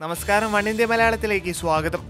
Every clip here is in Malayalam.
നമസ്കാരം വൺ ഇന്ത്യ മലയാളത്തിലേക്ക് സ്വാഗതം.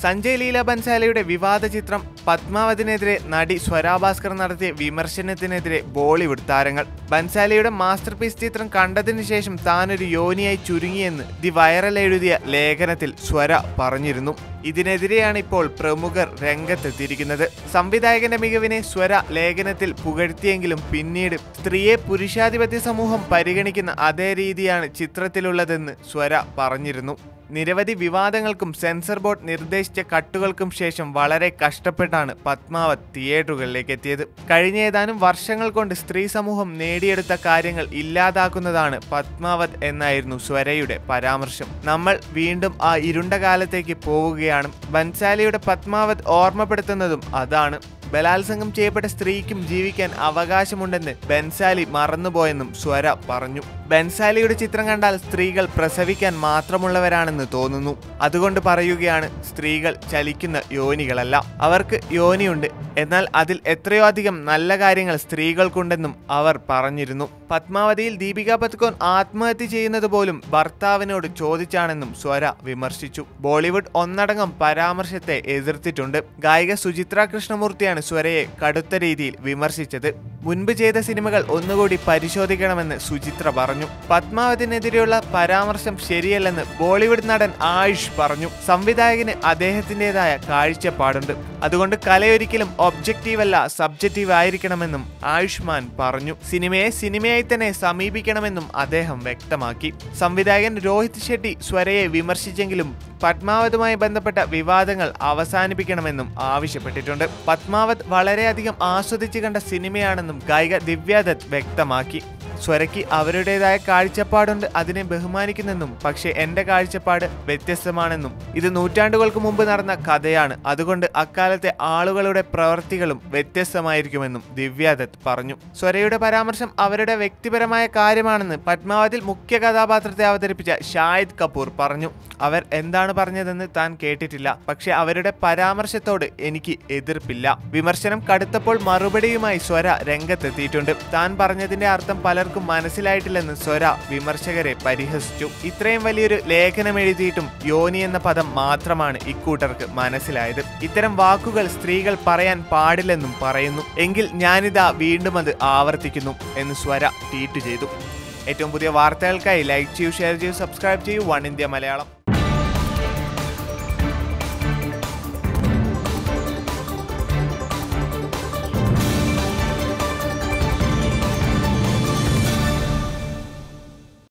സഞ്ജയ് ലീല ബൻസാലയുടെ വിവാദ ചിത്രം പത്മാവതിനെതിരെ നടി സ്വരാഭാസ്കർ നടത്തിയ വിമർശനത്തിനെതിരെ ബോളിവുഡ് താരങ്ങൾ. ബൻസാലയുടെ മാസ്റ്റർ പീസ് ചിത്രം കണ്ടതിനു ശേഷം താനൊരു യോനിയായി ചുരുങ്ങിയെന്ന് ദി വൈറൽ എഴുതിയ ലേഖനത്തിൽ സ്വര പറഞ്ഞിരുന്നു. ഇതിനെതിരെയാണ് ഇപ്പോൾ പ്രമുഖർ രംഗത്തെത്തിയിരിക്കുന്നത്. സംവിധായകന്റെ മികവിനെ സ്വര ലേഖനത്തിൽ പുകഴ്ത്തിയെങ്കിലും പിന്നീട് സ്ത്രീയെ പുരുഷാധിപത്യ സമൂഹം പരിഗണിക്കുന്ന അതേ രീതിയാണ് ചിത്രത്തിലുള്ളതെന്ന് സ്വര പറഞ്ഞിരുന്നു. നിരവധി വിവാദങ്ങൾക്കും സെൻസർ ബോർഡ് നിർദ്ദേശിച്ച കട്ടുകൾക്കും ശേഷം വളരെ കഷ്ടപ്പെട്ടാണ് പത്മാവത് തിയേറ്ററുകളിലേക്ക് എത്തിയത്. കഴിഞ്ഞ ഏതാനും വർഷങ്ങൾ കൊണ്ട് സ്ത്രീ സമൂഹം നേടിയെടുത്ത കാര്യങ്ങൾ ഇല്ലാതാക്കുന്നതാണ് പത്മാവത് എന്നായിരുന്നു സ്വരയുടെ പരാമർശം. നമ്മൾ വീണ്ടും ആ ഇരുണ്ട കാലത്തേക്ക് പോവുകയാണ് ബൻസാലിയുടെ പത്മാവത് ഓർമ്മപ്പെടുത്തുന്നതും അതാണ്. ബലാത്സംഗം ചെയ്യപ്പെട്ട സ്ത്രീക്കും ജീവിക്കാൻ അവകാശമുണ്ടെന്ന് ബൻസാലി മറന്നുപോയെന്നും സ്വര പറഞ്ഞു. ബൻസാലിയുടെ ചിത്രം കണ്ടാൽ സ്ത്രീകൾ പ്രസവിക്കാൻ മാത്രമുള്ളവരാണെന്ന് തോന്നുന്നു. അതുകൊണ്ട് പറയുകയാണ് സ്ത്രീകൾ ചലിക്കുന്ന യോനികളല്ല. അവർക്ക് യോനിയുണ്ട്. എന്നാൽ അതിൽ എത്രയോ അധികം നല്ല കാര്യങ്ങൾ സ്ത്രീകൾക്കുണ്ടെന്നും അവർ പറഞ്ഞിരുന്നു. പത്മാവതിയിൽ ദീപിക പത്കോൺ ആത്മഹത്യ ചെയ്യുന്നത് പോലും ഭർത്താവിനോട് ചോദിച്ചാണെന്നും സ്വര വിമർശിച്ചു. ബോളിവുഡ് ഒന്നടങ്കം പരാമർശത്തെ എതിർത്തിട്ടുണ്ട്. ഗായിക സുചിത്ര കൃഷ്ണമൂർത്തിയാണ് സ്വരയെ കടുത്ത രീതിയിൽ വിമർശിച്ചത്. മുൻപ് ചെയ്ത സിനിമകൾ ഒന്നുകൂടി പരിശോധിക്കണമെന്ന് സുചിത്ര പറഞ്ഞു. പത്മാവതിനെതിരെയുള്ള പരാമർശം ശരിയല്ലെന്ന് ബോളിവുഡ് നടൻ ആയുഷ് പറഞ്ഞു. സംവിധായകന് അദ്ദേഹത്തിന്റെതായ കാഴ്ചപ്പാടുണ്ട്. അതുകൊണ്ട് കലയൊരിക്കലും ഒബ്ജക്റ്റീവ് അല്ല സബ്ജക്റ്റീവ് ആയിരിക്കണമെന്നും ആയുഷ്മാൻ പറഞ്ഞു. സിനിമയെ സിനിമയായി തന്നെ സമീപിക്കണമെന്നും അദ്ദേഹം വ്യക്തമാക്കി. സംവിധായകൻ രോഹിത് ഷെട്ടി സ്വരയെ വിമർശിച്ചെങ്കിലും പത്മാവതുമായി ബന്ധപ്പെട്ട വിവാദങ്ങൾ അവസാനിപ്പിക്കണമെന്നും ആവശ്യപ്പെട്ടിട്ടുണ്ട്. പത്മാവത് വളരെയധികം ആസ്വദിച്ചു കണ്ട സിനിമയാണെന്നും ഗായിക ദിവ്യാദത്ത് വ്യക്തമാക്കി സ്വരയ്ക്ക് അവരുടേതായ കാഴ്ചപ്പാടുണ്ട് അതിനെ ബഹുമാനിക്കുന്നെന്നും പക്ഷേ എന്റെ കാഴ്ചപ്പാട് വ്യത്യസ്തമാണെന്നും. ഇത് നൂറ്റാണ്ടുകൾക്ക് മുമ്പ് നടന്ന കഥയാണ്. അതുകൊണ്ട് അക്കാലത്തെ ആളുകളുടെ പ്രവൃത്തികളും വ്യത്യസ്തമായിരിക്കുമെന്നും ദിവ്യാദത്ത് പറഞ്ഞു. സ്വരയുടെ പരാമർശം അവരുടെ വ്യക്തിപരമായ കാര്യമാണെന്ന് പത്മാവതിൽ മുഖ്യ കഥാപാത്രത്തെ അവതരിപ്പിച്ച ഷാഹിദ് കപൂർ പറഞ്ഞു. അവർ എന്താണ് പറഞ്ഞതെന്ന് താൻ കേട്ടിട്ടില്ല. പക്ഷേ അവരുടെ പരാമർശത്തോട് എനിക്ക് എതിർപ്പില്ല. വിമർശനം കടുത്തപ്പോൾ മറുപടിയുമായി സ്വര രംഗത്തെത്തിയിട്ടുണ്ട്. താൻ പറഞ്ഞതിന്റെ അർത്ഥം പലർക്കും മനസ്സിലായിട്ടില്ലെന്ന് സ്വര വിമർശകരെ പരിഹസിച്ചു. ഇത്രയും വലിയൊരു ലേഖനം എഴുതിയിട്ടും യോനി എന്ന പദം മാത്രമാണ് ഇക്കൂട്ടർക്ക് മനസ്സിലായത്. ഇത്തരം വാക്കുകൾ സ്ത്രീകൾ പറയാൻ പാടില്ലെന്നും പറയുന്നു. എങ്കിൽ ഞാനിതാ വീണ്ടും അത് ആവർത്തിക്കുന്നു എന്ന് സ്വര ട്വീറ്റ് ചെയ്തു. ഏറ്റവും പുതിയ വാർത്തകൾക്കായി ലൈക്ക് ചെയ്യൂ ഷെയർ ചെയ്യൂ സബ്സ്ക്രൈബ് ചെയ്യൂ. One India Malayalam.